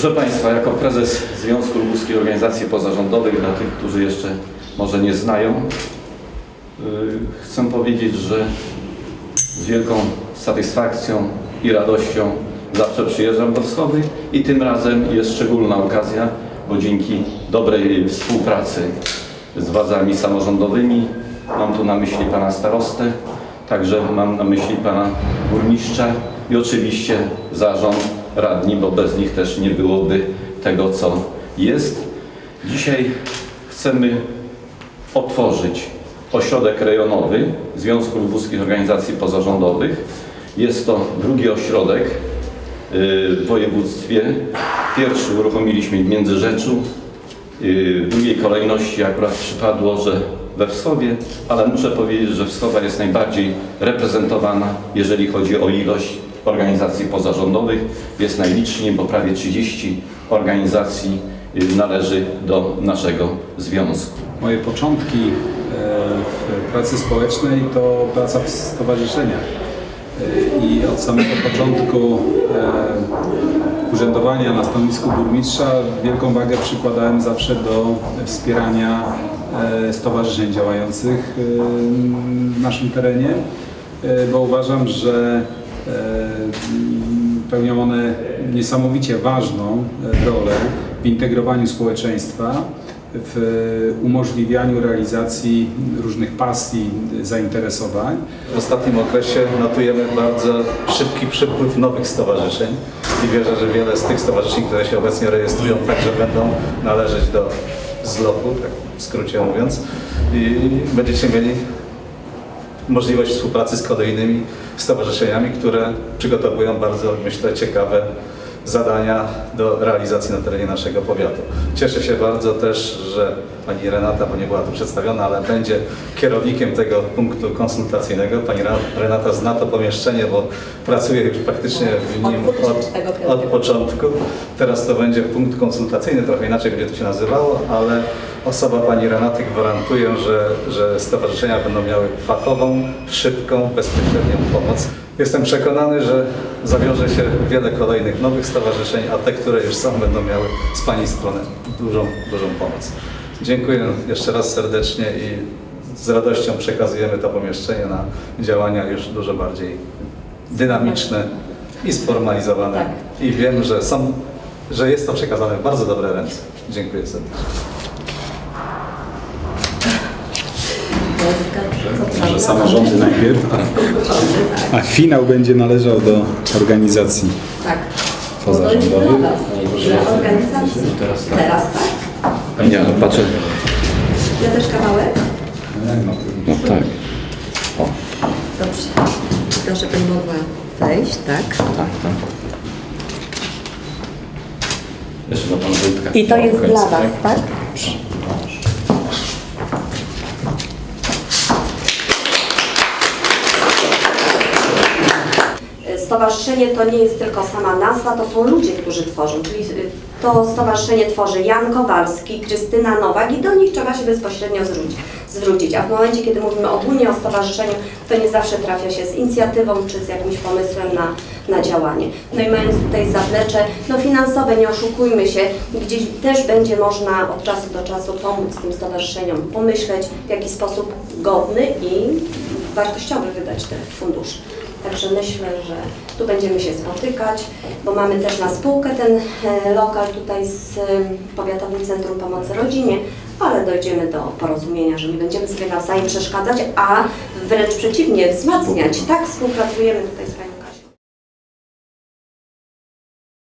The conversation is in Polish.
Proszę Państwa, jako prezes Związku Lubuskich Organizacji Pozarządowych, dla tych, którzy jeszcze może nie znają, yy, chcę powiedzieć, że z wielką satysfakcją i radością zawsze przyjeżdżam do Wschody i tym razem jest szczególna okazja, bo dzięki dobrej współpracy z władzami samorządowymi, mam tu na myśli Pana Starostę, także mam na myśli Pana Burmistrza i oczywiście zarząd, radni, bo bez nich też nie byłoby tego, co jest. Dzisiaj chcemy otworzyć ośrodek rejonowy Związku Lubuskich Organizacji Pozarządowych. Jest to drugi ośrodek y, w województwie. Pierwszy uruchomiliśmy w Międzyrzeczu. Y, W drugiej kolejności akurat przypadło, że we Wschowie, ale muszę powiedzieć, że Wschowa jest najbardziej reprezentowana, jeżeli chodzi o ilość organizacji pozarządowych. Jest najliczniej, bo prawie 30 organizacji y, należy do naszego związku. Moje początki e, w pracy społecznej to praca w stowarzyszeniach. E, I od samego początku e, urzędowania na stanowisku burmistrza wielką wagę przykładałem zawsze do wspierania stowarzyszeń działających w naszym terenie, bo uważam, że pełnią one niesamowicie ważną e, rolę w integrowaniu społeczeństwa, w umożliwianiu realizacji różnych pasji, zainteresowań. W ostatnim okresie notujemy bardzo szybki przypływ nowych stowarzyszeń i wierzę, że wiele z tych stowarzyszeń, które się obecnie rejestrują, także będą należeć do zlotu, tak w skrócie mówiąc, i będziecie mieli możliwość współpracy z kolejnymi stowarzyszeniami, które przygotowują bardzo, myślę, ciekawe zadania do realizacji na terenie naszego powiatu. Cieszę się bardzo też, że pani Renata, bo nie była tu przedstawiona, ale będzie kierownikiem tego punktu konsultacyjnego. Pani Renata zna to pomieszczenie, bo pracuje już praktycznie w nim 2005 od, od początku. Teraz to będzie punkt konsultacyjny, trochę inaczej będzie to się nazywało, ale osoba pani Renaty gwarantuje, że, że stowarzyszenia będą miały fachową, szybką, bezpośrednią pomoc. Jestem przekonany, że zawiąże się wiele kolejnych nowych stowarzyszeń, a te, które już są, będą miały z Pani strony dużą, dużą pomoc. Dziękuję jeszcze raz serdecznie i z radością przekazujemy to pomieszczenie na działania już dużo bardziej dynamiczne i sformalizowane. Tak. I wiem, że są, że jest to przekazane w bardzo dobre ręce. Dziękuję serdecznie. Że samorządy najpierw, a, a finał będzie należał do organizacji. Tak. To jest dla. Was, dla organizacji. Teraz tak. Teraz tak. Nie, no patrzę. Ja też kawałek? No tak. O, Dobrze. To, żebym mogła wejść, tak? tak, tak. Jeszcze do Pana Wojtka. I to jest dla Was, tak? Stowarzyszenie to nie jest tylko sama nazwa, to są ludzie, którzy tworzą. Czyli y, to stowarzyszenie tworzy Jan Kowalski, Krystyna Nowak i do nich trzeba się bezpośrednio zwrócić. A w momencie, kiedy mówimy ogólnie o stowarzyszeniu, to nie zawsze trafia się z inicjatywą czy z jakimś pomysłem na, na działanie. No i mając tutaj zaplecze no finansowe, nie oszukujmy się, gdzieś też będzie można od czasu do czasu pomóc tym stowarzyszeniom, pomyśleć w jaki sposób godny i wartościowy wydać te fundusze. Także myślę, że tu będziemy się spotykać, bo mamy też na spółkę ten e, lokal tutaj z Powiatowym Centrum Pomocy Rodzinie, ale dojdziemy do porozumienia, że nie będziemy sobie nawzajem przeszkadzać, a wręcz przeciwnie, wzmacniać. Tak, współpracujemy tutaj